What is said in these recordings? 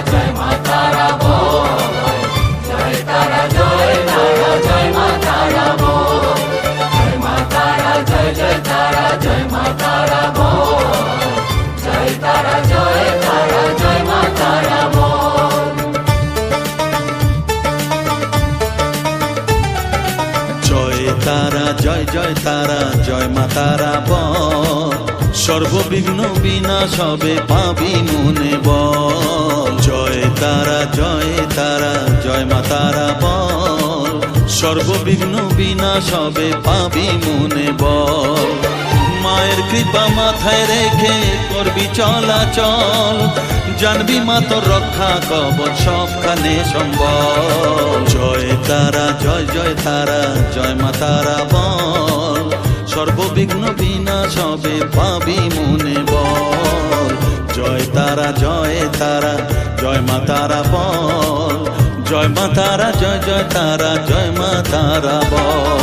जय माता তারা, জয় জয় তারা, জয় মা তারা বল। সর্ববিঘ্ন বিনাশ হবে পাবি মনে ব জয় তারা জয় তারা, জয় মা তারা বল। সর্ববিঘ্ন বিনাশ হবে পাবি মনে বল। মায়ের কৃপা মাথায় রেখে করবি চলাচল। জানবি মা তোর রক্ষা কবচ সবখানে সম্বল। জয় তারা জয় জয় তারা জয় মা তারা বল। সর্ববিঘ্ন বিনাশ হবে পাবি মনে বল। জয় তারা জয় তারা, জয় মা তারা বল। জয় মা তারা, জয় জয় তারা, জয় মা তারা বল।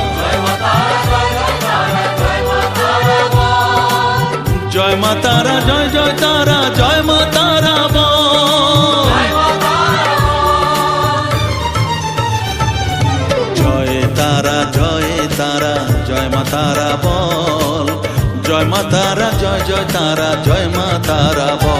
জয় মা তারা, জয় জয় তারা, জয় মা তারা জয় তারা জয় তারা, জয় মা তারা বল। জয় মা তারা, জয় জয় তারা, জয় মা তারা বল।